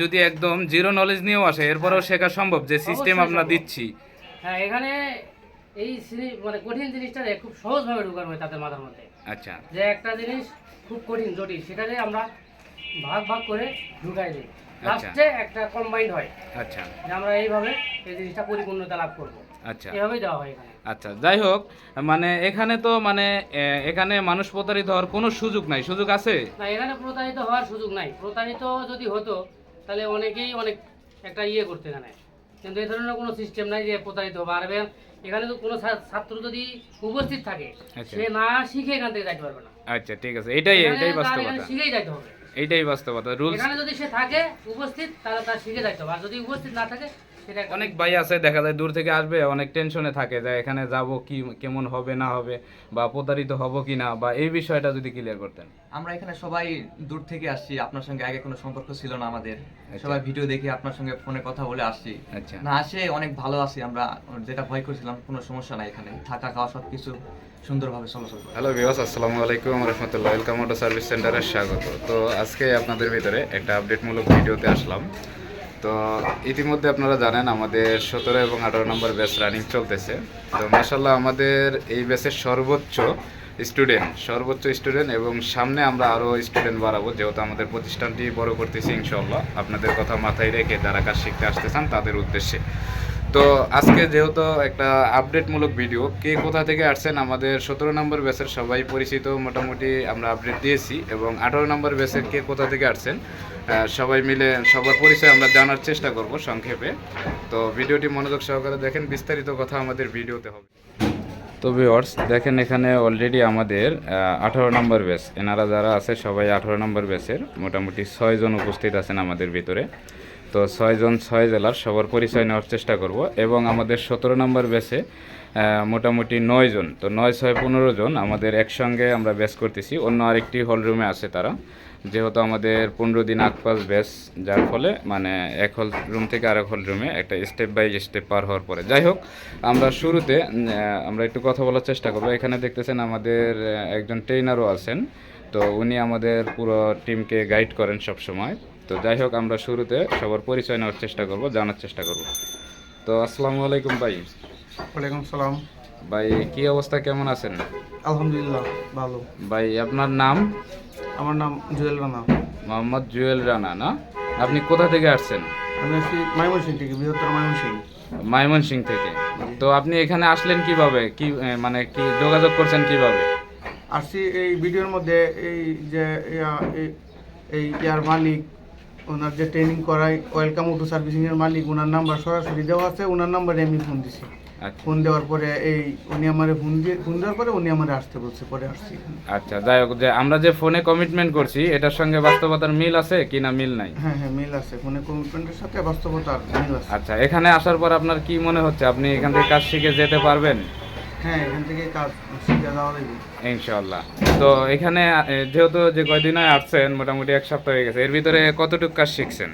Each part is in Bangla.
যদি একদম জিরো নলেজ নিয়েও আসে এরপরেও শেখা সম্ভব যে সিস্টেম আমরা দিচ্ছি। হ্যাঁ এখানে এই মানে কঠিন জিনিসটা খুব সহজভাবে ঢুকানো হয় তাদের মাথার মধ্যে। আচ্ছা। যে একটা জিনিস খুব কঠিন জটিল সেটাকে আমরা ভাগ ভাগ করে ঢুকাই দিই। লাস্টে একটা কম্বাইন্ড হয়। আচ্ছা। যে আমরা এইভাবে এই জিনিসটা পরিপূর্ণতা লাভ করব। আচ্ছা। এভাবেই দেওয়া হয় এখানে। আচ্ছা যাই হোক মানে এখানে তো মানে এখানে মানুষ প্রতারিত হওয়ার কোনো সুযোগ নাই। সুযোগ আছে? না এখানে প্রতারিত হওয়ার সুযোগ নাই। প্রতারিত যদি হতো তাহলে অনেকেই অনেক একটা ইয়ে করতে এখানে কিন্তু এই ধরনের কোনো সিস্টেম নাই যে প্রতারিত পারবে এখানে তো কোনো ছাত্র যদি উপস্থিত থাকে আচ্ছা। সে না শিখে এখান থেকে যাইতে পারবে না। আচ্ছা ঠিক আছে। এটাই এটাই বাস্তবতা। শিখেই যাইতে হবে। এটাই বাস্তবতা। রুলস এখানে যদি সে থাকে উপস্থিত তাহলে তার শিখে যাইতে হবে। আর যদি উপস্থিত না থাকে অনেক ভাই আছে দেখা যায় দূর থেকে আসবে অনেক টেনশনে থাকে যে এখানে যাব কি কেমন হবে না হবে বা প্রতারিত হব কি না বা এই বিষয়টা যদি ক্লিয়ার করতেন। আমরা এখানে সবাই দূর থেকে আসছি আপনার সঙ্গে আগে কোনো সম্পর্ক ছিল না আমাদের। আচ্ছা। সবাই ভিডিও দেখে আপনার সঙ্গে ফোনে কথা বলে আসছি। আচ্ছা। না আসে অনেক ভালো আছি আমরা যেটা ভয় করছিলাম কোনো সমস্যা নাই এখানে। থাকা খাওয়া সব কিছু সুন্দরভাবে চলাচল করে। হ্যালো বিবাস আসসালামু আলাইকুম রহমতুল্লাহ। ওয়েলকাম অটো সার্ভিস সেন্টারে স্বাগত। তো আজকে আপনাদের ভিতরে একটা আপডেটমূলক ভিডিওতে আসলাম। তো ইতিমধ্যে আপনারা জানেন আমাদের সতেরো এবং আঠারো নম্বর ব্যাচ রানিং চলতেছে। তো মাসাল্লাহ আমাদের এই ব্যাচের সর্বোচ্চ স্টুডেন্ট সর্বোচ্চ স্টুডেন্ট এবং সামনে আমরা আরও স্টুডেন্ট বাড়াবো, যেহেতু আমাদের প্রতিষ্ঠানটি বড় করতেছি ইনশাল্লাহ আপনাদের কথা মাথায় রেখে যারা কাজ শিখতে আসতে চান তাদের উদ্দেশ্যে। তো আজকে যেহেতু একটা আপডেটমূলক ভিডিও কে কোথা থেকে আসছেন আমাদের সতেরো নম্বর ব্যাচের সবাই পরিচিত, মোটামুটি আমরা আপডেট দিয়েছি এবং আঠারো নম্বর ব্যাচের কে কোথা থেকে আসছেন সবাই মিলে সবার পরিচয় আমরা জানার চেষ্টা করব সংক্ষেপে। তো ভিডিওটি মনোযোগ সহকারে দেখেন, বিস্তারিত কথা আমাদের ভিডিওতে হবে। তো ভিওয়ার্স দেখেন এখানে অলরেডি আমাদের আঠারো নম্বর ব্যাচ এনারা যারা আছে, সবাই আঠারো নম্বর ব্যাচের মোটামুটি ছয়জন উপস্থিত আছেন আমাদের ভিতরে। তো ছয়জন ছয় জেলার সবার পরিচয় নেওয়ার চেষ্টা করব। এবং আমাদের সতেরো নম্বর ব্যাচে মোটামুটি নয় জন। তো নয়, ছয়, পনেরো জন আমাদের একসঙ্গে আমরা ব্যাচ করতেছি। অন্য আরেকটি হলরুমে আছে তারা। যেহেতু আমাদের পনেরো দিন আকপাস ব্যাচ, যার ফলে মানে এক হল রুম থেকে আরেক হল রুমে একটা স্টেপ বাই স্টেপ পার হওয়ার পরে। যাই হোক, আমরা শুরুতে আমরা একটু কথা বলার চেষ্টা করব। এখানে দেখতেছেন আমাদের একজন ট্রেনারও আছেন। তো উনি আমাদের পুরো টিমকে গাইড করেন সব সময় তো যাই হোক আমরা শুরুতে সবার পরিচয় নেওয়ার চেষ্টা করব জানার চেষ্টা করব। তো আসসালামু আলাইকুম ভাই। ওয়ালাইকুম সালাম। ভাই কি অবস্থা? কেমন আছেন? আলহামদুলিল্লাহ ভালো। ভাই আপনার নাম? আমার নাম জুয়েল রানা। মোহাম্মদ জুয়েল রানা না? আপনি কোথা থেকে আসছেন? আমি আছি ময়মনসিং থেকে বৃহত্তর ময়মনসিং ময়মনসিং থেকে। তো আপনি এখানে আসলেন কীভাবে? কি মানে কি যোগাযোগ করছেন কীভাবে? আসছি এই ভিডিওর মধ্যে এই যে এই- এই ইয়ার মালিক ওনার যে ট্রেনিং করায় ওয়েলকাম অটো সার্ভিসিংয়ের মালিক ওনার নাম্বার সরাসরি দেওয়া আছে ওনার নাম্বারে আমি ফোন দিছি। আচ্ছা। ফোন দেওয়ার পরে এই উনি আমারে ফোন দিয়ে ফোন দেওয়ার পরে উনি আমারে আসতে বলছে পরে আসছি আচ্ছা যাই হোক যে আমরা যে ফোনে কমিটমেন্ট করছি এটার সঙ্গে বাস্তবতার মিল আছে কি না মিল নাই? হ্যাঁ হ্যাঁ মিল আছে। ফোনে কমিটমেন্টের সাথে বাস্তবতার মিল আছে। আচ্ছা এখানে আসার পর আপনার কি মনে হচ্ছে? আপনি এখান থেকে কাজ শিখে যেতে পারবেন? হ্যাঁ এখান থেকে কাজ শিখে যাওয়া লাগবে। ইনশাল্লাহ তো এখানে যেহেতু যে কয়দিন আসছেন মোটামুটি এক সপ্তাহ হয়ে গেছে এর ভিতরে কতটুকু কাজ শিখছেন?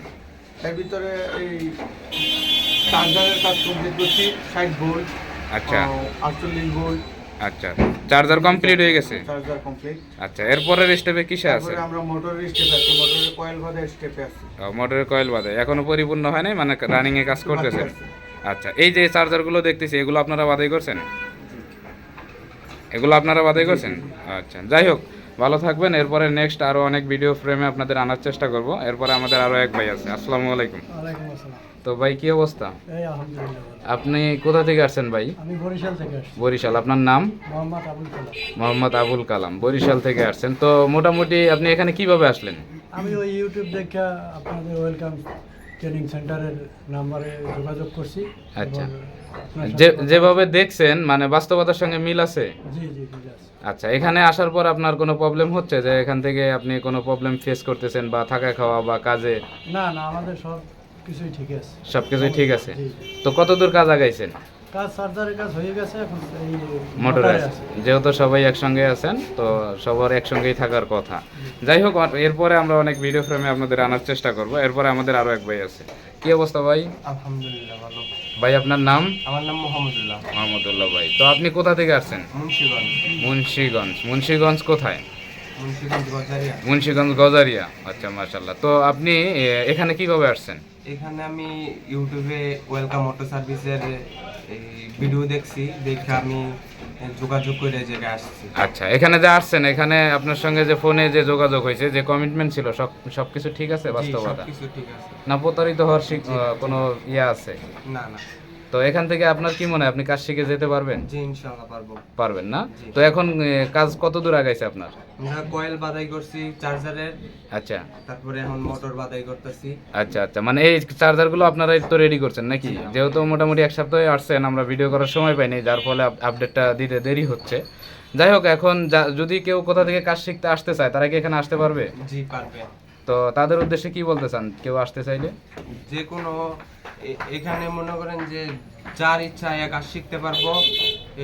এর ভিতরে এই চার্জারের কাজ কমপ্লিট করছি ষাট ভোল্ট আচ্ছা। আটচল্লিশ ভোল্ট। আচ্ছা চার্জার কমপ্লিট হয়ে গেছে? চার্জার কমপ্লিট আচ্ছা এরপরের স্টেপে কিসে আছে আমরা মোটরের স্টেপে আছি মোটরের কয়েল বাঁধা স্টেপে আছি। মোটরের কয়েল বাদে এখনও পরিপূর্ণ হয় নাই? মানে রানিং এ কাজ আছে। আচ্ছা এই যে চার্জারগুলো দেখতেছি এগুলো আপনারা বাদাই করছেন? এগুলো আপনারা বাদাই করছেন আচ্ছা যাই হোক ভালো থাকবেন। এরপরে নেক্সট আরও অনেক ভিডিও ফ্রেমে আপনাদের আনার চেষ্টা করব। এরপরে আমাদের আরও এক ভাই আছে। আসসালামু আলাইকুম। তো ভাই কি অবস্থা? আপনি কোথা থেকে আসছেন ভাই? বরিশাল আপনার নাম? মোহাম্মদ আবুল কালাম। মোহাম্মদ আবুল কালাম। বরিশাল থেকে আসছেন। তো মোটামুটি আপনি এখানে কীভাবে আসলেন? আমি ওই ইউটিউব দেখে আপনাদের ওয়েলকাম ট্রেনিং সেন্টারের নাম্বারে যোগাযোগ করছি আচ্ছা। যেভাবে দেখছেন মানে বাস্তবতার সঙ্গে মিল আছে? আচ্ছা এখানে আসার পর আপনার কোনো প্রবলেম হচ্ছে যে এখান থেকে আপনি কোনো প্রবলেম ফেস করতেছেন বা থাকা খাওয়া বা কাজে? না না আমাদের সব কিছুই ঠিক আছে। সব কিছুই ঠিক আছে। তো কতদূর কাজ আগাইছেন? কাজ সার্জারির কাজ হয়ে গেছে এখন এই মোটরে মোটরে যেহেতু সবাই একসঙ্গে আছেন তো সবার একসঙ্গেই থাকার কথা। যাই হোক এরপরে আমরা অনেক ভিডিও ফ্রেমে আপনাদের আনার চেষ্টা করব। এরপরে আমাদের আরও এক ভাই আছে। কি অবস্থা ভাই? আলহামদুলিল্লাহ ভালো। ভাই আপনার নাম? আমার নাম মোহাম্মদুল্লাহ। মোহাম্মদুল্লাহ ভাই। তো আপনি কোথা থেকে আসছেন? মুন্সিগঞ্জ। মুন্সিগঞ্জ। মুন্সিগঞ্জ কোথায়? মুন্সিগঞ্জ গজারিয়া। মুন্সিগঞ্জ গজারিয়া। আচ্ছা মাশাল্লাহ তো আপনি এখানে কীভাবে আসছেন? এখানে আমি ইউটিউবে ওয়েলকাম অটো সার্ভিসের এই ভিডিও দেখছি দেখে আমি যোগাযোগ করে এই জায়গায় আসছি। আচ্ছা এখানে যে আসছেন এখানে আপনার সঙ্গে যে ফোনে যে যোগাযোগ হয়েছে যে কমিটমেন্ট ছিল সব সবকিছু ঠিক আছে বাস্তবতা? সবকিছু ঠিক আছে। না প্রতারিত হওয়ার কোনো ইয়ে আছে? না না। তো এখান থেকে আপনার কি মনে হয় আপনি কাজ শিখে যেতে পারবেন? জি ইনশাল্লাহ পারব। পারবেন না? তো এখন কাজ কত দূর আগাইছে আপনার? আমরা কয়েল বাদাই করছি চার্জারের। আচ্ছা। তারপরে এখন মোটর বাদাই করতেছি। আচ্ছা আচ্ছা। মানে এই চার্জারগুলো আপনারা তো রেডি করছেন নাকি? যেহেতু মোটামুটি এক সপ্তাহে আসছেন আমরা ভিডিও করার সময় পাইনি যার ফলে আপডেটটা দিতে দেরি হচ্ছে। যাই হোক এখন যদি কেউ কোথা থেকে কাজ শিখতে আসতে চায় তারা কি এখানে আসতে পারবে? জি পারবে। তো তাদের উদ্দেশ্যে কি বলতে চান? কেউ আসতে চাইলে? যে কোনো এখানে মনে করেন যে যার ইচ্ছা এক কাজ শিখতে পারব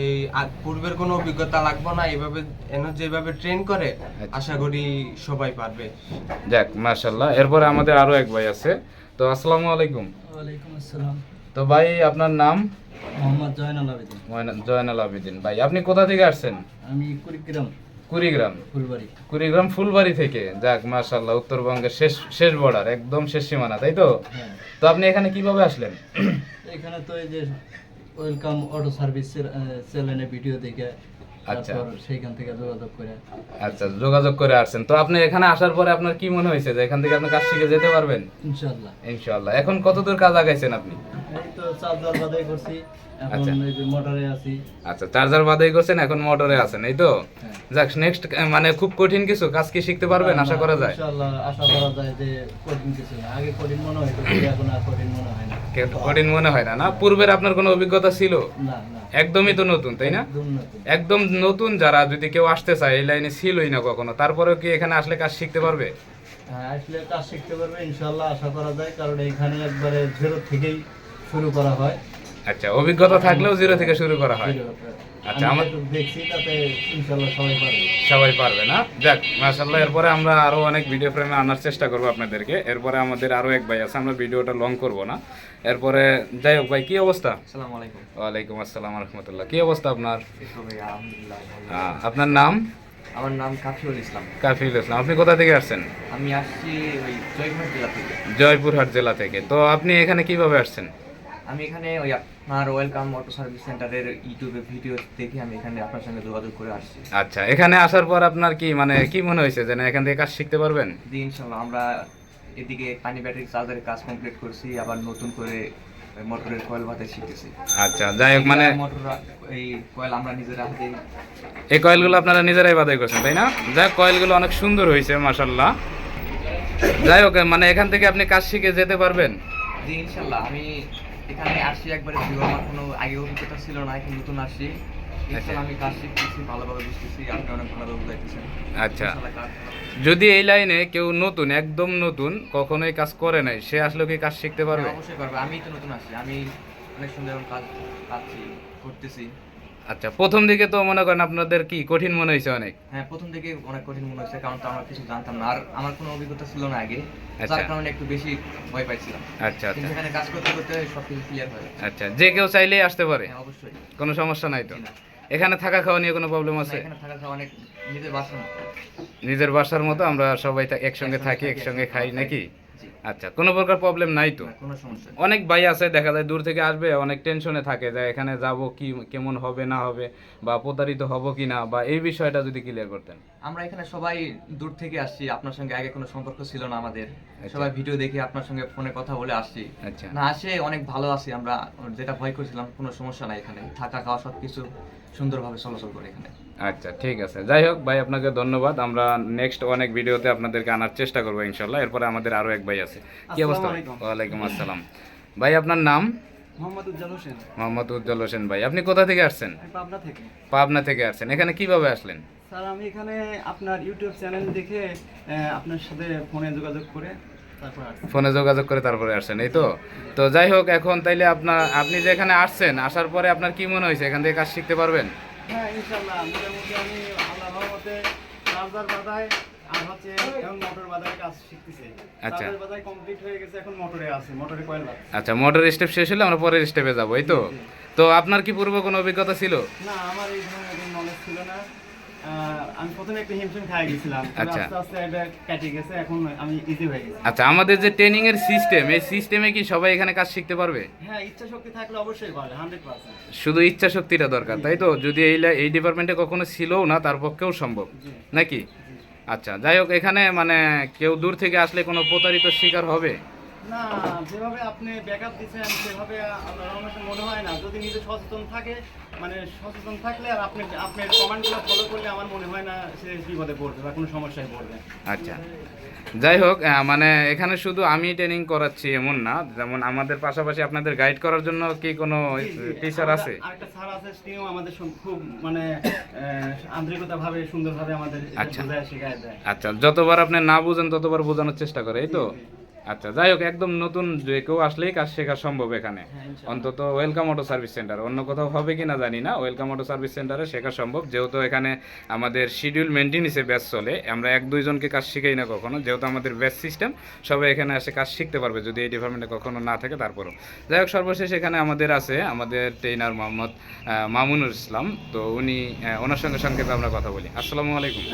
এই পূর্বের কোনো অভিজ্ঞতা লাগবে না এইভাবে এন যেভাবে ট্রেন করে আশা করি সবাই পারবে। যাক মাশাল্লাহ এরপরে আমাদের আরও এক ভাই আছে। তো আসসালামু আলাইকুম। ওয়ালাইকুম আসসালাম। তো ভাই আপনার নাম? মোহাম্মদ জয়নাল আবেদিন। জয়নাল আবেদিন। ভাই আপনি কোথা থেকে আসছেন? আমি কুড়িগ্রাম। কুড়িগ্রাম। ফুলবাড়ি। কুড়িগ্রাম ফুলবাড়ি থেকে। যাক মাশাল্লাহ উত্তরবঙ্গের শেষ শেষ বর্ডার একদম শেষ সীমানা তাই তো? হ্যাঁ। তো আপনি এখানে কীভাবে আসলেন? এখানে তো এই যে ওয়েলকাম অটো সার্ভিসের চ্যানেলে ভিডিও দেখে সেইখান থেকে যোগাযোগ করে। আচ্ছা যোগাযোগ করে আসছেন। তো আপনি এখানে আসার পরে আপনার কি মনে হয়েছে যে এখান থেকে আপনি কাজ শিখে যেতে পারবেন? ইনশাল্লাহ ইনশাআল্লাহ। এখন কতদূর কাজ আগাইছেন আপনি? চার্জার বাদাই আচ্ছা। আচ্ছা চার্জার বাদাই করছেন এখন মোটরে আছেন এই তো? হ্যাঁ। যাক নেক্সট মানে খুব কঠিন কিছু কাজ কি শিখতে পারবেন আশা করা যায়? আশা করা যায় যে কঠিন কিছু আগে কঠিন মনে হয়তো এখন আর কঠিন মনে হয় না। কে- কঠিন মনে হয় না না? পূর্বের আপনার কোনো অভিজ্ঞতা ছিল? একদমই তো নতুন তাই না? একদম নতুন। যারা যদি কেউ আসতে চায় এই লাইনে ছিলই না কখনো। তারপরেও কি এখানে আসলে কাজ শিখতে পারবে? হ্যাঁ, আসলে কাজ শিখতে পারবে ইনশাল্লাহ আশা করা যায় কারণ এখানে একবারে জিরো থেকেই শুরু করা হয়। আচ্ছা অভিজ্ঞতা থাকলেও জিরো থেকে শুরু করা হয়। থেকে। আচ্ছা, আমি আমার- দেখছি তাতে ইনশাল্লাহ সবাই পারবে। সবাই পারবে না? যাক মাশাল্লাহ এরপরে আমরা আরও অনেক ভিডিও ফ্রেমে আনার চেষ্টা করব আপনাদেরকে। এরপরে আমাদের আরও এক ভাই আছে আমরা ভিডিওটা লং করব না। এরপরে যাই হোক ভাই কি অবস্থা? আসসালামু আলাইকুম। ওয়ালাইকুম আসসালাম রহমতুল্লাহ। কি অবস্থা আপনার? আলহামদুলিল্লাহ আপনার নাম? আমার নাম কাফিউল ইসলাম। কাফিল ইসলাম আপনি কোথা থেকে আসছেন? আমি আসছি ওই জয়পুর জেলা থেকে। জয়পুরহাট জেলা থেকে। তো আপনি এখানে কীভাবে আসছেন? আমি এখানে ওই আপনার ওয়েলকাম অটো সার্ভিস সেন্টারের ইউটিউবে ভিডিও দেখে আমি এখানে আপনার সঙ্গে যোগাযোগ করে আসছি। আচ্ছা এখানে আসার পর আপনার কি মানে কি মনে হয়েছে যে না এখান থেকে কাজ শিখতে পারবেন? জি ইনশাল্লাহ আমরা এদিকে পানি ব্যাটারি চার্জারের কাজ কমপ্লিট করছি আবার নতুন করে মোটরের কয়েল বাতায় শিখতেছি। আচ্ছা যাই হোক মানে মোটর এই কয়েল আমরা নিজের হাতে এই কয়েলগুলো আপনারা নিজেরাই বাদাই করছেন তাই না? যাই হোক, কয়েলগুলো অনেক সুন্দর হয়েছে মাসাল্লাহ যাই হোক মানে এখান থেকে আপনি কাজ শিখে যেতে পারবেন। জি ইনশাল্লাহ আমি এখানে আসি একবারে ভিউ আমার কোনো আগে অভিজ্ঞতা ছিল না এখন নতুন আসি। আমি কাজ শিখতেছি ভালোভাবে বুঝতেছি আপনি অনেক ভালোভাবে বুঝাইতেছেন আচ্ছা। যদি এই লাইনে কেউ নতুন একদম নতুন কখনোই কাজ করে নাই সে আসলে কি কাজ শিখতে পারবে? হ্যাঁ, অবশ্যই পারবে আমি তো নতুন আসছি আমি অনেক সুন্দর কাজ পাচ্ছি করতেছি। আচ্ছা প্রথম দিকে তো মনে করেন আপনাদের কি কঠিন মনে হয়েছে অনেক? হ্যাঁ প্রথম থেকে অনেক কঠিন মনে হচ্ছে কারণ তো আমরা কিছু জানতাম না। আর আমার কোনো অভিজ্ঞতা ছিল না আগে আচ্ছা। যার কারণে একটু বেশি ভয় পাইছিলাম। আচ্ছা আচ্ছা। এখানে কাজ করতে করতে সব কিছু ক্লিয়ার হয়ে আচ্ছা যে কেউ চাইলেই আসতে পারে। হ্যাঁ অবশ্যই। কোনো সমস্যা নাই তো? এখানে থাকা খাওয়া নিয়ে কোনো প্রবলেম আছে? এখানে থাকা খাওয়া অনেক নিজের বাসার মতো। নিজের বাসার মতো আমরা সবাই একসঙ্গে থাকি একসঙ্গে খাই নাকি? আচ্ছা কোনো প্রকার প্রবলেম নাই তো? কোনো সমস্যা অনেক ভাই আছে দেখা যায় দূর থেকে আসবে অনেক টেনশনে থাকে যে এখানে যাব কি কেমন হবে না হবে বা প্রতারিত হব কি না বা এই বিষয়টা যদি ক্লিয়ার করতেন। আমরা এখানে সবাই দূর থেকে আসছি আপনার সঙ্গে আগে কোনো সম্পর্ক ছিল না আমাদের। আচ্ছা। সবাই ভিডিও দেখে আপনার সঙ্গে ফোনে কথা বলে আসছি। আচ্ছা। না আসে অনেক ভালো আছি আমরা। যেটা ভয় করছিলাম কোনো সমস্যা নাই এখানে। থাকা খাওয়া সব কিছু সুন্দরভাবে চলাচল করে এখানে। আচ্ছা ঠিক আছে। যাই হোক ভাই আপনাকে ধন্যবাদ। আমরা নেক্সট অনেক ভিডিওতে আপনাদেরকে আনার চেষ্টা করব ইনশাল্লাহ। এরপরে আমাদের আরও এক ভাই আছে। কি অবস্থা? ওয়ালাইকুম আসসালাম। ভাই আপনার নাম? মোহাম্মদ উজ্জ্বল হোসেন। মোহাম্মদ উজ্জ্বল হোসেন ভাই আপনি কোথা থেকে আসছেন? পাবনা থেকে। পাবনা থেকে আসছেন। এখানে কীভাবে আসলেন? স্যার আমি এখানে আপনার ইউটিউব চ্যানেল দেখে আপনার সাথে ফোনে যোগাযোগ করে ফোনে যোগাযোগ করে তারপরে আসছেন এই তো? তো যাই হোক এখন তাইলে আপনার আপনি যে এখানে আসছেন আসার পরে আপনার কি মনে হয়েছে? এখান থেকে কাজ শিখতে পারবেন? হ্যাঁ ইনশাল্লাহ মোটামুটি আমি আল্লাহ রহমতে চার্জার বাধায় আর হচ্ছে এখন মোটর কাজ শিখতেছি। আচ্ছা। চার্জার বাদায় কমপ্লিট হয়ে গেছে এখন মোটরে আছে মোটরে কয়েল আচ্ছা মোটর স্টেপ শেষ হলে আমরা পরের স্টেপে যাব এই তো? তো আপনার কি পূর্ব কোনো অভিজ্ঞতা ছিল? না আমার এই ধরনের কোনো নলেজ ছিল না আহ, আমি প্রথমে একটু হিমশিম খাই গেছিলাম আচ্ছা। আস্তে আস্তে এটা কেটে গেছে এখন আমি ইজি হয়ে গেছি। আচ্ছা আমাদের যে ট্রেনিং এর সিস্টেম এই সিস্টেমে কি সবাই এখানে কাজ শিখতে পারবে? হ্যাঁ ইচ্ছা শক্তি থাকলে অবশ্যই পারবে হান্ড্রেড পার্সেন্ট শুধু ইচ্ছা শক্তিটা দরকার তাই তো? যদি এই এই ডিপার্টমেন্টে কখনো ছিলও না তার পক্ষেও সম্ভব নাকি? আচ্ছা যাই হোক এখানে মানে কেউ দূর থেকে আসলে কোনো প্রতারিত শিকার হবে? না যেভাবে আপনি ব্যাকআপ দিচ্ছেন সেভাবে আমার কাছে মনে হয় না। যদি নিজে সচেতন থাকে মানে সচেতন থাকলে আর আপনি আপনার কমান্ডগুলো ফলো করলে আমার মনে হয় না সে বিপদে পড়বে বা কোনো সমস্যায় পড়বে। আচ্ছা। যাই হোক মানে এখানে শুধু আমি ট্রেনিং করাচ্ছি এমন না যেমন আমাদের পাশাপাশি আপনাদের গাইড করার জন্য কি কোনো টিচার আছে? আরেকটা স্যার আছে তিনিও আমাদের খুব মানে আন্তরিকতা ভাবে সুন্দরভাবে আমাদের আচ্ছা। বোঝায় শেখায় দেয়। আচ্ছা যতবার আপনি না বুঝেন ততবার বোঝানোর চেষ্টা করে এই তো। আচ্ছা যাই হোক একদম নতুন যে কেউ আসলেই কাজ শেখা সম্ভব এখানে। হ্যাঁ, অন্তত ওয়েলকাম অটো সার্ভিস সেন্টার অন্য কোথাও হবে কি না জানি না। ওয়েলকাম অটো সার্ভিস সেন্টারে শেখা সম্ভব যেহেতু এখানে আমাদের শিডিউল মেনটেন্সে ব্যাচ চলে। আমরা এক দুইজনকে কাজ শিখাই না কখনো যেহেতু আমাদের ব্যাচ সিস্টেম সবাই এখানে এসে কাজ শিখতে পারবে যদি এই ডিপার্টমেন্টে কখনো না থাকে তারপরও। যাই হোক সর্বশেষ এখানে আমাদের আছে আমাদের ট্রেনার মোহাম্মদ মামুনুর ইসলাম। তো উনি ওনার সঙ্গে সংক্ষেপে আমরা কথা বলি। আসসালামু আলাইকুম।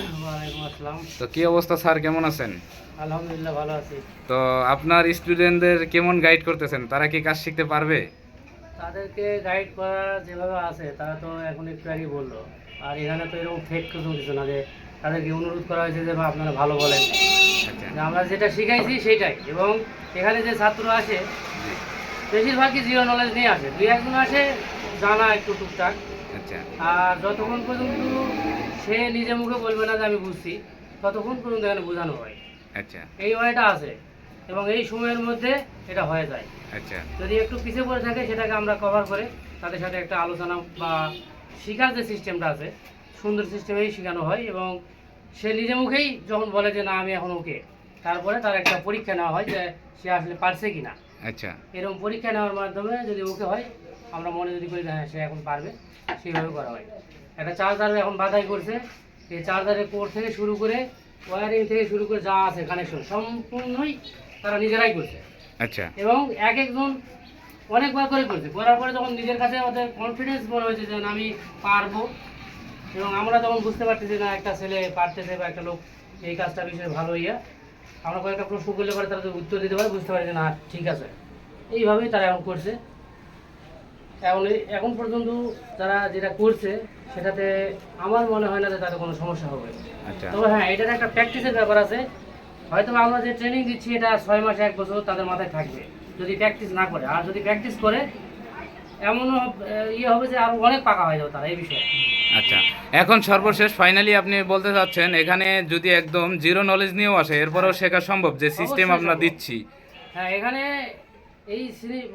তো কি অবস্থা স্যার? কেমন আছেন? আলহামদুলিল্লাহ ভালো আছি। তো আপনার স্টুডেন্টদের কেমন গাইড করতেছেন? তারা কি কাজ শিখতে পারবে? তাদেরকে গাইড করা যেভাবে আছে তারা তো এখন একটু আগে বলল। আর এখানে তো এরকম ফেক কিছু কিছু না যে তাদেরকে অনুরোধ করা হয়েছে যে "বা আপনারা ভালো বলেন। আচ্ছা। যে আমরা যেটা শিখাইছি সেটাই। এবং এখানে যে ছাত্র আসে বেশিরভাগই জিরো নলেজ নিয়ে আসে। দুই একজন আসে জানা একটু টুকটাক। আচ্ছা। আর যতক্ষণ পর্যন্ত সে নিজে মুখে বলবে না যে আমি বুঝছি ততক্ষণ পর্যন্ত এখানে বোঝানো হয়। আচ্ছা। এই ওয়েটা আছে। এবং এই সময়ের মধ্যে এটা হয়ে যায়। আচ্ছা। যদি একটু পিছিয়ে পড়ে থাকে সেটাকে আমরা কভার করে তাদের সাথে একটা আলোচনা বা শেখার যে সিস্টেমটা আছে সুন্দর সিস্টেমেই শেখানো হয় এবং সে নিজে মুখেই যখন বলে যে না আমি এখন ওকে তারপরে তার একটা পরীক্ষা নেওয়া হয় যে সে আসলে পারছে কি না আচ্ছা। এরকম পরীক্ষা নেওয়ার মাধ্যমে যদি ওকে হয় আমরা মনে যদি করি হ্যাঁ সে এখন পারবে সেইভাবে করা হয়। একটা চার্জার এখন বাধাই করছে এই চার্জারের কোড থেকে শুরু করে ওয়ারিং থেকে শুরু করে যা আছে কানেকশন সম্পূর্ণই তারা নিজেরাই করছে। আচ্ছা। এবং এক একজন অনেকবার করে করছে। করার পরে যখন নিজের কাছে ওদের কনফিডেন্স মনে হয়েছে যে আমি পারব এবং আমরা যখন বুঝতে পারতেছি না একটা ছেলে পারতেছে বা একটা লোক এই কাজটা বিষয়ে ভালো ইয়া। আমরা কয়েকটা প্রশ্ন করলে পরে তারা উত্তর দিতে পারে বুঝতে পারি যে না ঠিক আছে। এইভাবেই তারা এখন করছে। এখন এখন পর্যন্ত তারা যেটা করছে সেটাতে আমার মনে হয় না যে তাদের কোনো সমস্যা হবে। আচ্ছা। তবে হ্যাঁ এটার একটা প্র্যাকটিসের ব্যাপার আছে। হয়তো আমরা যে ট্রেনিং দিচ্ছি এটা ছয় মাস এক বছর তাদের মাথায় থাকবে যদি প্র্যাকটিস না করে। আর যদি প্র্যাকটিস করে এমনও ইয়ে হবে যে আরও অনেক পাকা হয়ে যাবে তারা এই বিষয়ে। আচ্ছা এখন সর্বশেষ ফাইনালি আপনি বলতে চাচ্ছেন এখানে যদি একদম জিরো নলেজ নিয়েও আসে এরপরেও শেখা সম্ভব যে সিস্টেম আমরা দিচ্ছি? হ্যাঁ এখানে এই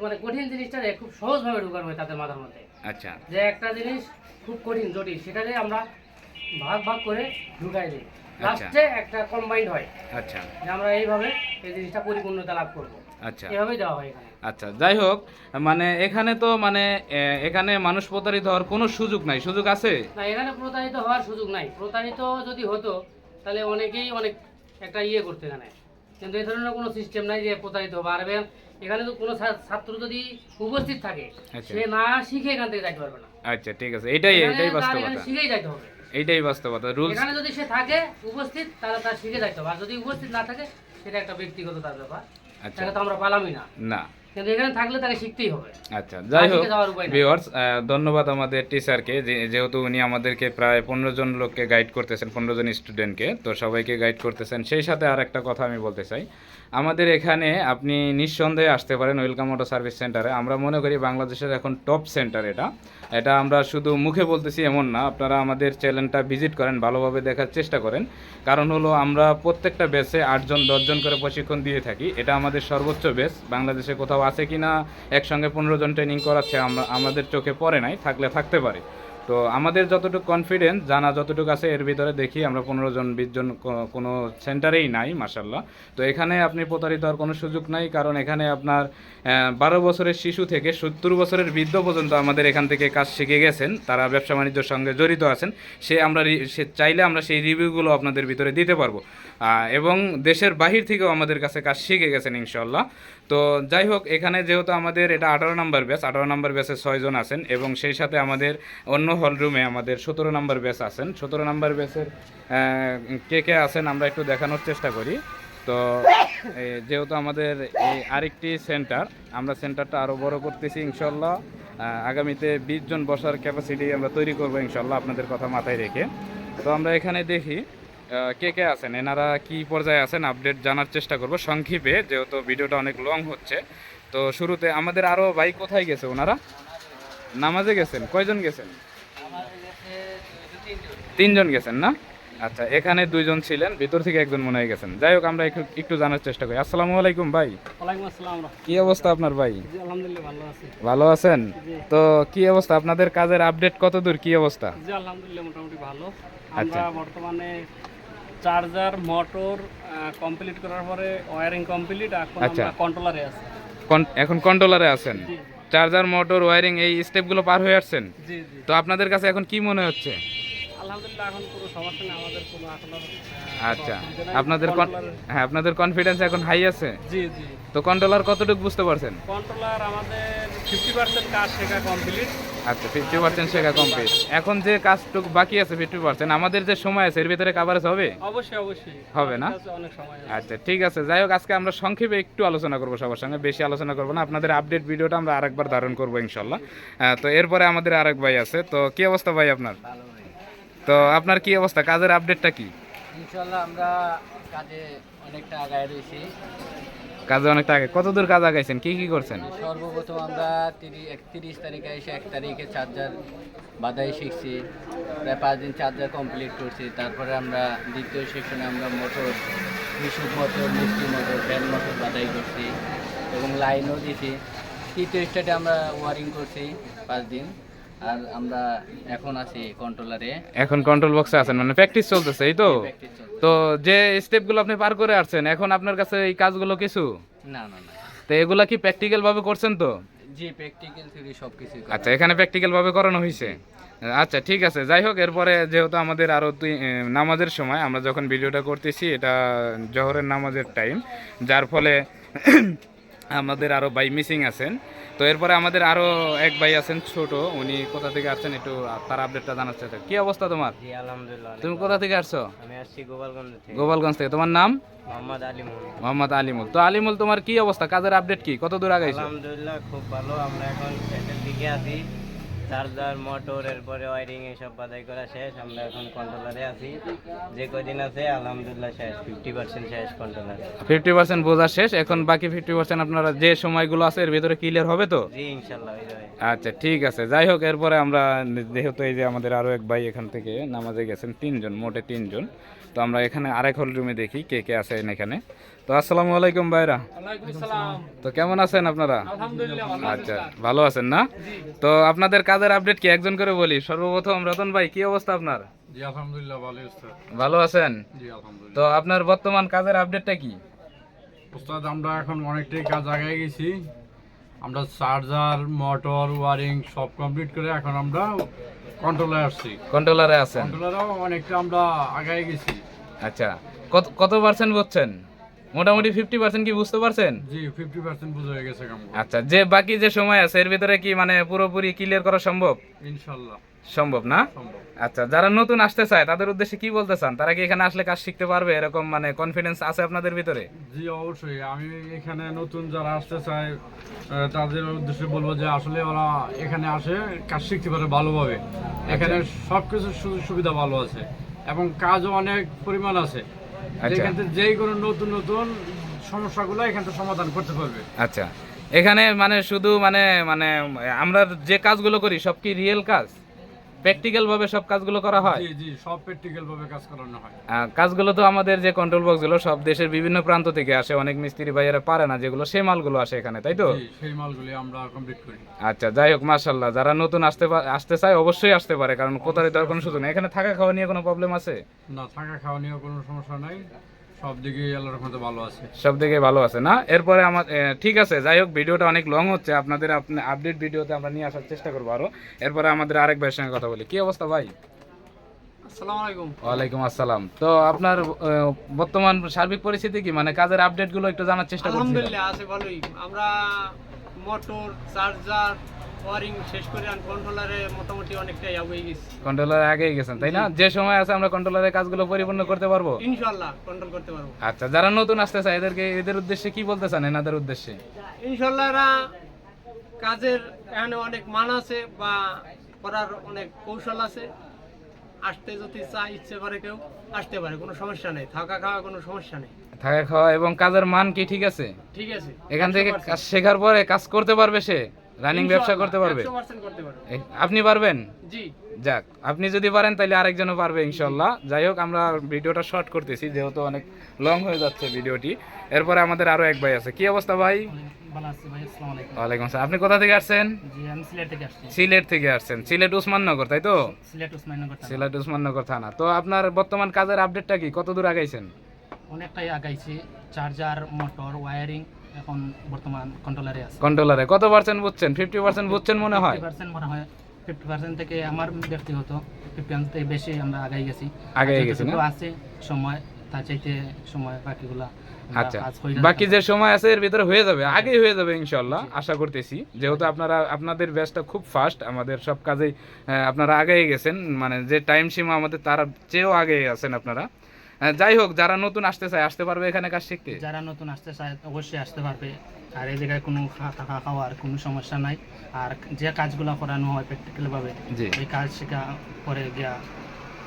মানে কঠিন জিনিসটা খুব সহজভাবে ঢুকানো হয় তাদের মাথার মধ্যে। আচ্ছা। যে একটা জিনিস খুব কঠিন জটিল সেটাকে আমরা ভাগ ভাগ করে ঢুকাই দিই। লাস্টে একটা কম্বাইন্ড হয়। আচ্ছা। যে আমরা এইভাবে এই জিনিসটা পরিপূর্ণতা লাভ করব। আচ্ছা। এভাবেই দেওয়া হয় এখানে। আচ্ছা যাই হোক মানে এখানে তো মানে এখানে মানুষ প্রতারিত হওয়ার কোনো সুযোগ নাই। সুযোগ আছে? না এখানে প্রতারিত হওয়ার সুযোগ নাই। প্রতারিত যদি হতো তাহলে অনেকেই অনেক একটা ইয়ে করতে এখানে। কিন্তু এই ধরনের কোনো সিস্টেম নাই যে প্রতারিত এবার এখানে তো কোনো ছাত্র যদি উপস্থিত থাকে আচ্ছা। সে না শিখে এখান থেকে যাইতে পারবে না। আচ্ছা ঠিক আছে। এটাই এটাই বাস্তবতা। শিখেই যাইতে হবে। এইটাই বাস্তবতা রুলস এখানে যদি সে থাকে উপস্থিত তাহলে তার শিখে যাইতে হবে। আর যদি উপস্থিত না থাকে সেটা একটা ব্যক্তিগত তার ব্যাপার। আচ্ছা। তো আমরা পালামই না। না। কিন্তু এখানে থাকলে তাকে শিখতেই হবে। আচ্ছা যাই হোক। ভিউয়ার্স ধন্যবাদ আমাদের টিচারকে যেহেতু উনি আমাদেরকে প্রায় পনেরো জন লোককে গাইড করতেছেন পনেরো জন স্টুডেন্টকে তো সবাইকে গাইড করতেছেন। সেই সাথে আর একটা কথা আমি বলতে চাই। আমাদের এখানে আপনি নিঃসন্দেহে আসতে পারেন ওয়েলকাম অটো সার্ভিস সেন্টারে আমরা মনে করি বাংলাদেশের এখন টপ সেন্টার এটা। এটা আমরা শুধু মুখে বলতেছি এমন না আপনারা আমাদের চ্যানেলটা ভিজিট করেন ভালোভাবে দেখার চেষ্টা করেন। কারণ হলো আমরা প্রত্যেকটা বেসে আটজন দশজন করে প্রশিক্ষণ দিয়ে থাকি। এটা আমাদের সর্বোচ্চ বেস বাংলাদেশে কোথাও আছে কিনা, একসঙ্গে পনেরো জন ট্রেনিং করাচ্ছে, আমরা আমাদের চোখে পড়ে নাই, থাকলে থাকতে পারে। তো আমাদের যতটুকু কনফিডেন্স জানা যতটুকু আছে, এর ভিতরে দেখি আমরা পনেরো জন, বিশ জন কোনো সেন্টারেই নাই মাসাল্লাহ তো এখানে আপনি প্রতারিত হওয়ার কোনো সুযোগ নাই, কারণ এখানে আপনার বারো বছরের শিশু থেকে সত্তর বছরের বৃদ্ধ পর্যন্ত আমাদের এখান থেকে কাজ শিখে গেছেন। তারা ব্যবসা বাণিজ্যের সঙ্গে জড়িত আছেন। সে আমরা সে চাইলে আমরা সেই রিভিউগুলো আপনাদের ভিতরে দিতে পারব। এবং দেশের বাহির থেকেও আমাদের কাছে কাজ শিখে গেছেন ইনশাল্লাহ তো যাই হোক, এখানে যেহেতু আমাদের এটা আঠারো নাম্বার ব্যাচ, আঠারো নাম্বার ব্যাচে ছয়জন আছেন এবং সেই সাথে আমাদের অন্য হল রুমে আমাদের সতেরো নাম্বার ব্যাচ আছেন। সতেরো নাম্বার ব্যাচের কে কে আছেন আমরা একটু দেখানোর চেষ্টা করি। তো যেহেতু আমাদের এই আরেকটি সেন্টার, আমরা সেন্টারটা আরও বড় করতেছি ইনশাল্লাহ। আগামীতে বিশ জন বসার ক্যাপাসিটি আমরা তৈরি করব ইনশাল্লাহ আপনাদের কথা মাথায় রেখে। তো আমরা এখানে দেখি কে কে আছেন, এনারা কি পর্যায়ে আছেন আপডেট জানার চেষ্টা করব। সংক্ষেপে, যেহেতু ভিডিওটা অনেক লং হচ্ছে, তো শুরুতে আমাদের আরও ভাই কোথায় গেছে ওনারা? নামাজে গেছেন, কয়জন গেছেন? তিনজন গেছেন না? আচ্ছা এখানে দুইজন ছিলেন ভিতর থেকে একজন মনে হয়ে গেছেন। যাই হোক আমরা একটু জানার চেষ্টা করি। আসসালামু আলাইকুম ভাই। কি অবস্থা আপনার ভাই? আলহামদুলিল্লাহ ভালো আছেন? তো কি অবস্থা? আপনাদের কাজের আপডেট কত দূর কি অবস্থা? আলহামদুলিল্লাহ মোটামুটি ভালো। আচ্ছা। আমরা বর্তমানে চার্জার মোটর কমপ্লিট করার পরে ওয়্যারিং কমপ্লিট এখন আচ্ছা। আমরা কন্ট্রোলারে আছি। এখন কন্ট্রোলারে আছেন? চার্জার মোটর ওয়্যারিং এই স্টেপগুলো পার হয়ে আসছেন? তো আপনাদের কাছে এখন কি মনে হচ্ছে? আলহামদুলিল্লাহ এখন কোনো সমস্যা নেই আমাদের কোনো এখন আচ্ছা। আপনাদের হ্যাঁ আপনাদের কনফিডেন্স এখন হাই আছে? জি জি। তো কন্ট্রোলার কতটুকু বুঝতে পারছেন? কন্ট্রোলার আমাদের ফিফটি পার্সেন্ট কাজ শেখা কমপ্লিট আচ্ছা ফিফটি পার্সেন্ট শেখা কমপ্লিট এখন যে কাজটুকু বাকি আছে ফিফটি পার্সেন্ট আমাদের যে সময় আছে এর ভিতরে কাভারেজ হবে? অবশ্যই অবশ্যই। হবে না? অনেক সময় আচ্ছা ঠিক আছে। যাই হোক আজকে আমরা সংক্ষেপে একটু আলোচনা করব সবার সঙ্গে বেশি আলোচনা করব না। আপনাদের আপডেট ভিডিওটা আমরা আরেকবার ধারণ করব ইনশাল্লাহ। তো এরপরে আমাদের আরেক ভাই আছে। তো কি অবস্থা ভাই আপনার? তো আপনার কি অবস্থা? কাজের আপডেটটা কি? ইনশাল্লাহ আমরা কাজে অনেকটা আগায় রয়েছি। কাজে অনেকটা আগে কত দূর কাজ আগাইছেন? কি কি করছেন? সর্বপ্রথম আমরা তিরিশ একত্রিশ তারিখে এসে এক তারিখে চার্জার বাদাই শিখছি। প্রায় পাঁচ দিন চার্জার কমপ্লিট করছি। তারপরে আমরা দ্বিতীয় সেকশনে আমরা মোটর বিশুভ মোটর মিষ্টি মোটর ফ্যান মোটর বাদাই করছি এবং লাইনও দিছি। তৃতীয় স্টেটে আমরা ওয়ারিং করছি পাঁচ দিন। আর আমরা এখন আছি কন্ট্রোলারে এখন কন্ট্রোল বক্সে আছেন মানে প্র্যাকটিস চলতেছে এই তো? তো যে স্টেপগুলো আপনি পার করে আসছেন এখন আপনার কাছে এই কাজগুলো কিছু? না না না। তো এগুলা কি প্র্যাকটিক্যাল ভাবে করছেন তো? জি প্র্যাকটিক্যাল থিওরি সব কিছুই আচ্ছা এখানে প্র্যাকটিক্যাল ভাবে করানো হয়েছে আচ্ছা ঠিক আছে যাই হোক এরপরে যেহেতু আমাদের আরও নামাজের সময় আমরা যখন ভিডিওটা করতেছি এটা জহরের নামাজের টাইম যার ফলে আমাদের আরও ভাই মিসিং আছেন। তো এরপরে আমাদের আরও এক ভাই আছেন ছোট উনি কোথা থেকে আসছেন একটু তার আপডেটটা জানার চেষ্টা কি অবস্থা তোমার? জি আলহামদুলিল্লাহ তুমি কোথা থেকে আসছো? আমি আসছি গোপালগঞ্জ থেকে। গোপালগঞ্জ থেকে। তোমার নাম? মোহাম্মদ আলিমুল। মোহাম্মদ আলিমুল। তো আলিমুল তোমার কি অবস্থা? কাজের আপডেট কি? কত দূর আগাইছো? আলহামদুলিল্লাহ খুব ভালো। আমরা এখন সেটেল দিকে আছি। চার্জার মোটর এরপরে ওয়ারিং এসব বাদাই করা শেষ আমরা এখন কন্ট্রোলারে আছি। যে কদিন আছে আলহামদুলিল্লাহ শেষ ফিফটি পার্সেন্ট শেষ কন্ট্রোলার ফিফটি পার্সেন্ট বোঝা শেষ এখন বাকি ফিফটি পার্সেন্ট আপনারা যে সময়গুলো আছে এর ভিতরে ক্লিয়ার হবে তো? জি ইনশাল্লাহ আচ্ছা ঠিক আছে। যাই হোক এরপরে আমরা যেহেতু এই যে আমাদের আরও এক ভাই এখান থেকে নামাজে গেছেন তিনজন মোটে তিনজন। তো আমরা এখানে আরেক হল রুমে দেখি কে কে আছেন এখানে। তো আসসালামু আলাইকুম ভাইরা। তো কেমন আছেন আপনারা? আলহামদুলিল্লাহ ভালো আছি আচ্ছা ভালো আছেন না? তো আপনাদের কাজের আপডেট কি? একজন করে বলি। সর্বপ্রথম রতন ভাই কি অবস্থা আপনার? জি আলহামদুলিল্লাহ ভালো ভালো আছেন? জি তো আপনার বর্তমান কাজের আপডেটটা কি? উস্তাদ আমরা এখন অনেকটাই কাজ আগায় গেছি। আমরা চার্জার মোটর ওয়ারিং সব কমপ্লিট করে এখন আমরা কন্ট্রোলে আসছি। কন্ট্রোলারে আছেন। কন্ট্রোলারও অনেকটা আমরা আগায় গেছি। আচ্ছা কত কত পার্সেন্ট বুঝছেন মোটামুটি ফিফটি পার্সেন্ট কি বুঝতে পারছেন? জি ফিফটি পার্সেন্ট বুঝে হয়ে গেছে আচ্ছা যে বাকি যে সময় আছে এর ভিতরে কি মানে পুরোপুরি ক্লিয়ার করা সম্ভব? ইনশাল্লাহ সম্ভব না? আচ্ছা যারা নতুন আসতে চায় তাদের উদ্দেশ্যে কি বলতে চান? তারা কি এখানে আসলে কাজ শিখতে পারবে? এরকম মানে কনফিডেন্স আছে আপনাদের ভিতরে? জি অবশ্যই। আমি এখানে নতুন যারা আসতে চায় তাদের উদ্দেশ্যে বলব যে আসলে ওরা এখানে আসে কাজ শিখতে পারে ভালোভাবে। এখানে সব কিছু সুযোগ সুবিধা ভালো আছে এবং কাজও অনেক পরিমাণ আছে। আচ্ছা। এখান থেকে যেই কোনো নতুন নতুন সমস্যাগুলো এখান থেকে সমাধান করতে পারবে। আচ্ছা। এখানে মানে শুধু মানে মানে আমরা যে কাজগুলো করি সব কি রিয়েল কাজ? প্র্যাকটিক্যাল ভাবে সব কাজগুলো করা হয়? জি জি সব প্র্যাকটিক্যাল ভাবে কাজ করানো হয়। কাজগুলো তো আমাদের যে কন্ট্রোল বক্সগুলো সব দেশের বিভিন্ন প্রান্ত থেকে আসে অনেক মিস্ত্রি ভাইয়েরা পারে না যেগুলো সে মালগুলো আসে এখানে তাই তো? জি সেই মালগুলি আমরা কমপ্লিট করি। আচ্ছা যাই হোক মার্শাল্লাহ যারা নতুন আসতে আসতে চায় অবশ্যই আসতে পারে কারণ কোথায় দেওয়ার কোনো সুযোগ নেই। এখানে থাকা খাওয়া নিয়ে কোনো প্রবলেম আছে? না থাকা খাওয়া নিয়েও কোনো সমস্যা নাই। সব দিকে আল্লাহর রহমতে ভালো আছে। সব ভালো আছে না? এরপরে আমার ঠিক আছে যাই হোক ভিডিওটা অনেক লং হচ্ছে আপনাদের আপডেট ভিডিওতে আমরা নিয়ে আসার চেষ্টা করব আরও। এরপরে আমাদের আরেক ভাইয়ের সঙ্গে কথা বলি। কি অবস্থা ভাই? ওয়ালাইকুম আসসালাম। তো আপনার বর্তমান সার্বিক পরিস্থিতি কি? মানে কাজের আপডেটগুলো একটু জানার চেষ্টা করছি। আলহামদুলিল্লাহ আছে ভালোই। আমরা মোটর চার্জার ওয়ারিং শেষ করে আর কন্ট্রোলারে মোটামুটি অনেকটাই আগে গেছি। কন্ট্রোলার আগেই গেছেন তাই না? যে সময় আছে আমরা কন্ট্রোলারের কাজগুলো পরিপূর্ণ করতে পারব? ইনশাল্লাহ কন্ট্রোল করতে পারব। আচ্ছা যারা নতুন আসতে চায় এদেরকে এদের উদ্দেশ্যে কি বলতে চান এনাদের উদ্দেশ্যে? এরা কাজের এখানে অনেক মান আছে বা করার অনেক কৌশল আছে। আসতে যদি চায় ইচ্ছে করে কেউ আসতে পারে কোনো সমস্যা নেই। থাকা খাওয়া কোনো সমস্যা নেই। থাকা খাওয়া এবং কাজের মান কি ঠিক আছে? ঠিক আছে। এখান থেকে কাজ শেখার পরে কাজ করতে পারবে সে? রানিং ব্যবসা করতে পারবে? আপনি পারবেন? জি। যাক আপনি যদি পারেন তাহলে আরেকজনও পারবে ইনশাল্লাহ যাই হোক আমরা ভিডিওটা শর্ট করতেছি যেহেতু অনেক লং হয়ে যাচ্ছে ভিডিওটি। এরপরে আমাদের আরও এক ভাই আছে। কি অবস্থা ভাই? ভালো আছি ভাই আসসালামু আলাইকুম। ওয়ালাইকুম আসসালাম। আপনি কোথা থেকে আসছেন? সিলেট থেকে আসছি। সিলেট থেকে আসছেন। সিলেট উসমাননগর তাই তো? সিলেট উসমাননগর থানা। তো আপনার বর্তমান কাজের আপডেটটা কি? কত দূর আগাইছেন? অনেকটাই আগাইছি। চার্জার মোটর ওয়্যারিং এখন বর্তমান কন্ট্রোলারে আছে। কন্ট্রোলারে কত পার্সেন্ট বুঝছেন? ফিফটি পার্সেন্ট বুঝছেন মনে হয়? পার্সেন্ট মনে হয়। ফিফটি পার্সেন্ট থেকে আমার ব্যক্তিগত ফিফটি থেকে বেশি আমরা আগাই গেছি। আগাই গেছি না? আছে সময় চাইতে সময় বাকিগুলা আচ্ছা। বাকি যে সময় আছে এর ভিতরে হয়ে যাবে। আগেই হয়ে যাবে ইনশাল্লাহ আশা করতেছি। যেহেতু আপনারা আপনাদের ব্যাচটা খুব ফাস্ট আমাদের সব কাজেই আপনারা আগেই গেছেন। মানে যে টাইম সীমা আমাদের তার চেয়েও আগে আছেন আপনারা। যাই হোক যারা নতুন আসতে চায় আসতে পারবে এখানে কাজ শিখতে? যারা নতুন আসতে চায় অবশ্যই আসতে পারবে। আর এই জায়গায় কোনো খা- থাকা খাওয়ার কোনো সমস্যা নাই। আর যে কাজগুলো করানো হয় প্র্যাকটিক্যাল ভাবে যে ওই কাজ শেখা করে গিয়া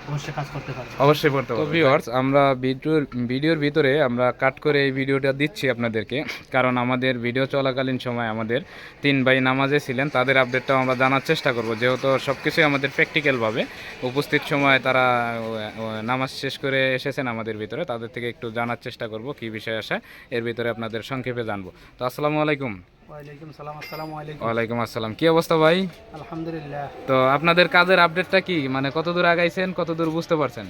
অবশ্যই কাজ করতে পারবে। অবশ্যই পড়তে পারবে ভিউয়ার্স আমরা ভিডিওর ভিডিওর ভিতরে আমরা কাট করে এই ভিডিওটা দিচ্ছি আপনাদেরকে কারণ আমাদের ভিডিও চলাকালীন সময় আমাদের তিন ভাই নামাজে ছিলেন তাদের আপডেটটাও আমরা জানার চেষ্টা করব যেহেতু সব কিছুই আমাদের প্র্যাকটিক্যালভাবে উপস্থিত সময় তারা নামাজ শেষ করে এসেছেন আমাদের ভিতরে তাদের থেকে একটু জানার চেষ্টা করব কি বিষয় আসে এর ভিতরে আপনাদের সংক্ষেপে জানব। তো আসসালামু আলাইকুম। ওয়ালাইকুম আসসালাম কি অবস্থা ভাই? আলহামদুলিল্লাহ। তো আপনাদের কাজের আপডেটটা কি? মানে কতদূর আগাইছেন কতদূর বুঝতে পারছেন?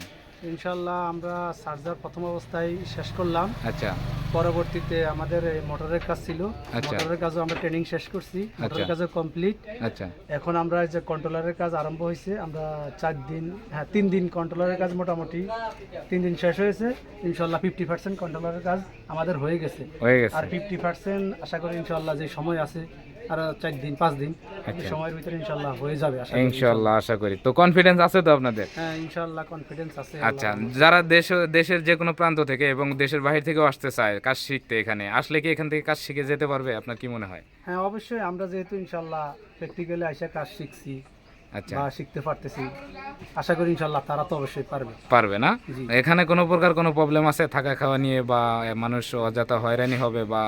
ইনশাল্লাহ আমরা চার্জার প্রথম অবস্থায় শেষ করলাম। আচ্ছা। পরবর্তীতে আমাদের এই মোটরের কাজ ছিল। আচ্ছা। মোটরের কাজও আমরা ট্রেনিং শেষ করছি। মোটরের কাজও কমপ্লিট আচ্ছা। এখন আমরা যে কন্ট্রোলারের কাজ আরম্ভ হয়েছে আমরা চার দিন হ্যাঁ তিন দিন কন্ট্রোলারের কাজ মোটামুটি তিন দিন শেষ হয়েছে। ইনশাল্লাহ ফিফটি পার্সেন্ট কন্ট্রোলারের কাজ আমাদের হয়ে গেছে। হয়ে গেছে। আর ফিফটি পার্সেন্ট আশা করি ইনশাল্লাহ যে সময় আছে আর চার দিন পাঁচ দিন। আচ্ছা। সময়ের ভিতরে ইনশাল্লাহ হয়ে যাবে আশা করি। ইনশাল্লাহ আশা করি। তো কনফিডেন্স আছে তো আপনাদের? হ্যাঁ ইনশাল্লাহ কনফিডেন্স আছে আচ্ছা যারা দেশ দেশের যে কোনো প্রান্ত থেকে এবং দেশের বাহির থেকেও আসতে চায় কাজ শিখতে এখানে আসলে কি এখান থেকে কাজ শিখে যেতে পারবে? আপনার কি মনে হয়? হ্যাঁ অবশ্যই আমরা যেহেতু ইনশাল্লাহ প্র্যাকটিক্যালি আইসা কাজ শিখছি বা শিখতে পারতেছি। আশা করি ইনশাল্লাহ তারা তো অবশ্যই পারবে। পারবে না? এখানে কোনো প্রকার কোনো প্রবলেম আছে? থাকা খাওয়া নিয়ে বা মানুষ অযথা হয়রানি হবে বা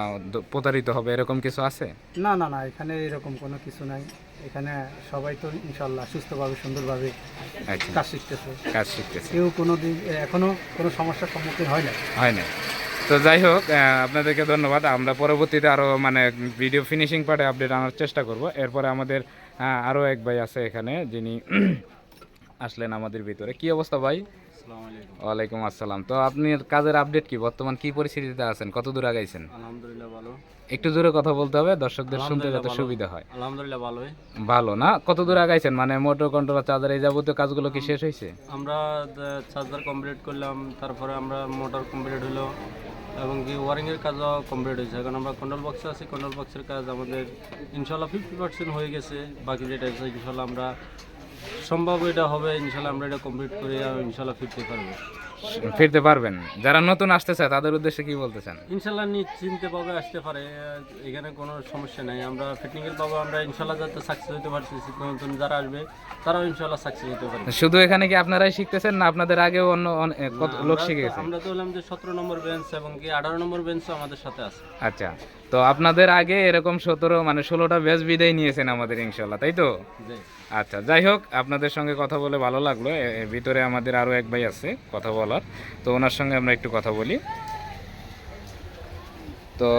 প্রতারিত হবে এরকম কিছু আছে? না না না এখানে এরকম কোনো কিছু নাই। এখানে সবাই তো ইনশাল্লাহ সুস্থভাবে সুন্দরভাবে আচ্ছা। কাজ শিখতেছে। কাজ শিখতেছে। কেউ কোনো দিন এখনও কোনো সমস্যার সম্মুখীন হয় না হয় না তো যাই হোক আপনাদেরকে ধন্যবাদ। আমরা পরবর্তীতে আরও মানে ভিডিও ফিনিশিং পার্টে আপডেট আনার চেষ্টা করব। এরপরে আমাদের আরও এক ভাই আছে এখানে যিনি আসলেন আমাদের ভিতরে। কি অবস্থা ভাই? ওয়ালাইকুম আসসালাম। তো আপনি কাজের আপডেট কি? বর্তমান কি পরিস্থিতিতে আছেন? কত দূর আগাইছেন? আলহামদুলিল্লাহ ভালো। একটু জোরে কথা বলতে হবে দর্শকদের শুনতে যাতে সুবিধা হয়। আলহামদুলিল্লাহ ভালোই। ভালো না? কত দূর আগাইছেন? মানে মোটর কন্ট্রোলার চার্জার এই যাবতীয় কাজগুলো কি শেষ হয়েছে আমরা চার্জার কমপ্লিট করলাম তারপরে আমরা মোটর কমপ্লিট হলো। এবং কি ওয়ারিংয়ের কাজও কমপ্লিট হয়েছে। এখন আমরা কন্ট্রোল বক্সে আছি। কন্ট্রোল বক্সের কাজ আমাদের ইনশাল্লাহ ফিফটি পার্সেন্ট হয়ে গেছে। বাকি যেটা আছে, ইনশাল্লাহ আমরা সম্ভব এটা হবে। ইনশাল্লাহ আমরা এটা কমপ্লিট করে, ইনশাল্লাহ ফিফটি পারব। ফিরতে পারবেন। যারা নতুন আসতে চায় তাদের উদ্দেশ্যে কি বলতে চান? ইনশাল্লাহ নিশ্চিন্তেভাবে আসতে পারে। এখানে কোনো সমস্যা নাই। আমরা ফিটনিংয়ের পাবো আমরা ইনশাল্লাহ যাতে সাকসেস হতে পারতেছি নতুন যারা আসবে তারাও ইনশাল্লাহ সাকসেস হতে পারবে শুধু এখানে কি আপনারাই শিখতেছেন না আপনাদের আগেও অন্য অনে- কত লোক শিখে গেছে? আমরা তো হলাম যে সতেরো নম্বর বেঞ্চ এবং কি আঠারো নম্বর বেঞ্চও আমাদের সাথে আছে। আচ্ছা। তো আপনাদের আগে এরকম সতেরো মানে ষোলোটা ব্যাচ বিদায় নিয়েছেন আমাদের ইনশাল্লাহ তাই তো? আচ্ছা যাই হোক আপনাদের সঙ্গে কথা বলে ভালো লাগল। এর ভিতরে আমাদের আরও এক ভাই আছে কথা বলার। তো ওনার সঙ্গে আমরা একটু কথা বলি। তো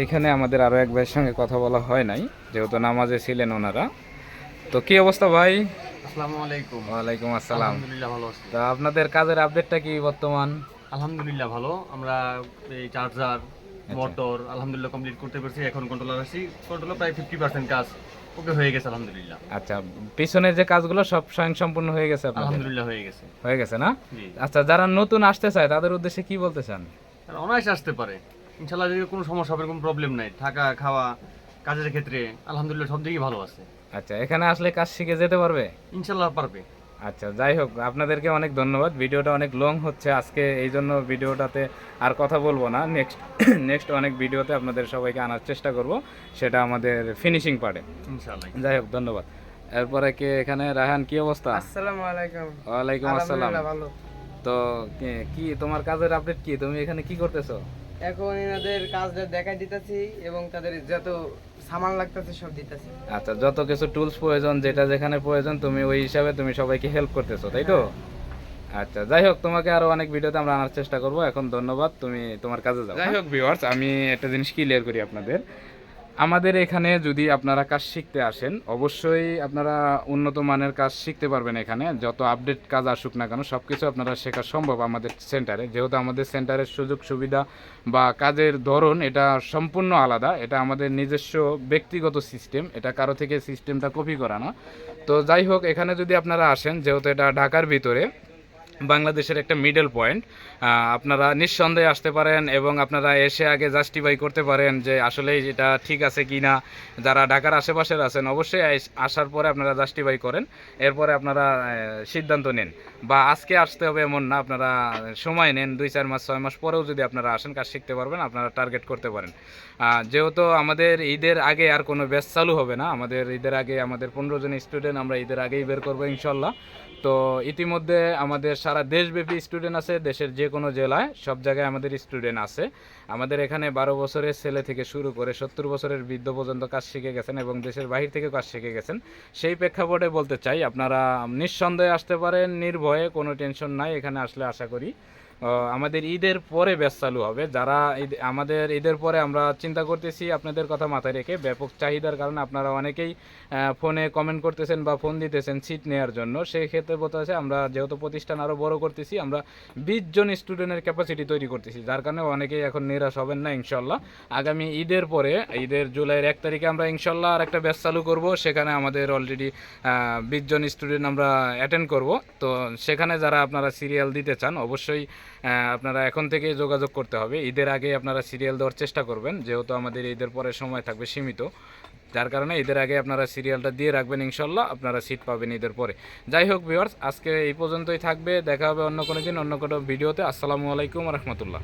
এইখানে আমাদের আরও এক ভাইয়ের সঙ্গে কথা বলা হয় নাই যেহেতু নামাজে ছিলেন ওনারা। তো কি অবস্থা ভাই? আসসালামু আলাইকুম। ওয়ালাইকুম আসসালাম। আলহামদুলিল্লাহ ভালো আছি। তা আপনাদের কাজের আপডেটটা কি বর্তমান? আলহামদুলিল্লাহ ভালো। আমরা এই চার্জার মোটর আলহামদুলিল্লাহ কমপ্লিট করতে পেরেছি এখন কন্ট্রোলার আছি। কন্ট্রোলার প্রায় ফিফটি পার্সেন্ট কাজ ওকে হয়ে গেছে আলহামদুলিল্লাহ। আচ্ছা পিছনের যে কাজগুলো সব স্বয়ং সম্পূর্ণ হয়ে গেছে আলহামদুলিল্লাহ হয়ে গেছে। হয়ে গেছে না? আচ্ছা যারা নতুন আসতে চায় তাদের উদ্দেশ্যে কি বলতে চান? অনায়াসে আসতে পারে। ইনশাল্লাহ যদি কোনো সমস্যা হবে কোনো প্রবলেম নাই থাকা খাওয়া কাজের ক্ষেত্রে আলহামদুলিল্লাহ সব দিকেই ভালো আছে। আচ্ছা এখানে আসলে কাজ শিখে যেতে পারবে? ইনশাল্লাহ পারবে। আচ্ছা যাই হোক আপনাদেরকে অনেক ধন্যবাদ। ভিডিওটা অনেক লং হচ্ছে। আজকে এই জন্য ভিডিওটাতে আর কথা বলব না। নেক্সট নেক্সট অনেক ভিডিওতে আপনাদের সবাইকে আনার চেষ্টা করব। সেটা আমাদের ফিনিশিং পার্টে যাই হোক ধন্যবাদ। এরপরে কে এখানে? রাহান কি অবস্থা? আসসালামু আলাইকুম। ওয়ালাইকুম আসসালাম। ভালো। তো কি- কি তোমার কাজের আপডেট কি? তুমি এখানে কি করতেছো? এখন এনাদের কাজটা দেখাই দিতেছি এবং তাদের যত সামান লাগতেছে সব দিতেছে। আচ্ছা যত কিছু টুলস প্রয়োজন যেটা যেখানে প্রয়োজন তুমি ওই হিসাবে তুমি সবাইকে হেল্প করতেছো তাই তো? আচ্ছা যাই হোক তোমাকে আরও অনেক ভিডিওতে আমরা আনার চেষ্টা করব। এখন ধন্যবাদ তুমি তোমার কাজে যাও যাই হোক ভিউয়ার্স আমি একটা জিনিস ক্লিয়ার করি আপনাদের। আমাদের এখানে যদি আপনারা কাজ শিখতে আসেন, অবশ্যই আপনারা উন্নত মানের কাজ শিখতে পারবেন এখানে। যত আপডেট কাজ আসুক না কেন সব কিছু আপনারা শেখা সম্ভব আমাদের সেন্টারে যেহেতু আমাদের সেন্টারের সুযোগ, সুবিধা বা কাজের ধরন এটা সম্পূর্ণ আলাদা, এটা আমাদের নিজস্ব ব্যক্তিগত সিস্টেম এটা কারও থেকে সিস্টেমটা কপি করা না তো যাই হোক, এখানে যদি আপনারা আসেন, যেহেতু এটা ঢাকার ভিতরে বাংলাদেশের একটা মিডল পয়েন্ট আপনারা নিঃসন্দেহে আসতে পারেন এবং আপনারা এসে আগে জাস্টিফাই করতে পারেন যে আসলে এটা ঠিক আছে কি না যারা ঢাকার আশেপাশের আছেন, অবশ্যই আসার পরে আপনারা জাস্টিফাই করেন। এরপরে আপনারা সিদ্ধান্ত নেন। বা আজকে আসতে হবে এমন না, আপনারা সময় নেন, দুই চার মাস, ছয় মাস পরেও যদি আপনারা আসেন, কাজ শিখতে পারবেন, আপনারা টার্গেট করতে পারেন। যেহেতু আমাদের ঈদের আগে আর কোনো ব্যাচ চালু হবে না, আমাদের ঈদের আগে আমাদের পনেরো জন স্টুডেন্ট আমরা ঈদের আগেই বের করব ইনশাল্লাহ। তো ইতিমধ্যে আমাদের সারা দেশব্যাপী স্টুডেন্ট আছে, দেশের যে কোনো জেলায়, সব জায়গায় আমাদের স্টুডেন্ট আছে। আমাদের এখানে বারো বছরের ছেলে থেকে শুরু করে সত্তর বছরের বৃদ্ধ পর্যন্ত কাজ শিখে গেছেন এবং দেশের বাহির থেকে কাজ শিখে গেছেন। সেই প্রেক্ষাপটে বলতে চাই, আপনারা নিঃসন্দেহে আসতে পারেন, নির্ভয়ে, কোনো টেনশন নাই, এখানে আসলে আশা করি। আমাদের ঈদের পরে ব্যাচ চালু হবে। যারা আমাদের ঈদের পরে আমরা চিন্তা করতেছি, আপনাদের কথা মাথায় রেখে ব্যাপক চাহিদার কারণে আপনারা অনেকেই ফোনে কমেন্ট করতেছেন বা ফোন দিতেছেন সিট নেওয়ার জন্য। সেই ক্ষেত্রে বলতে আছে, আমরা যেহেতু প্রতিষ্ঠান আরও বড় করতেছি, আমরা বিশ জন স্টুডেন্টের ক্যাপাসিটি তৈরি করতেছি, যার কারণে অনেকেই এখন নিরাশ হবেন না, ইনশাল্লাহ। আগামী ঈদের পরে, ঈদের জুলাইয়ের এক তারিখে আমরা ইনশাল্লাহ আর একটা ব্যাচ চালু করব, সেখানে আমাদের অলরেডি বিশ জন স্টুডেন্ট আমরা অ্যাটেন্ড করব। তো সেখানে যারা আপনারা সিরিয়াল দিতে চান, অবশ্যই আপনারা এখন থেকে যোগাযোগ করতে হবে। ঈদের আগে আপনারা সিরিয়াল দেওয়ার চেষ্টা করবেন, যেহেতু আমাদের ঈদের পরে সময় থাকবে সীমিত। যার কারণে ঈদের আগে আপনারা সিরিয়ালটা দিয়ে রাখবেন ইনশাল্লাহ, আপনারা সিট পাবেন ঈদের পরে। যাই হোক ভিওর্স আজকে এই পর্যন্তই থাকবে, দেখা হবে অন্য কোনো দিন অন্য কোনো ভিডিওতে। আসসালামু আলাইকুম রহমতুল্লাহ।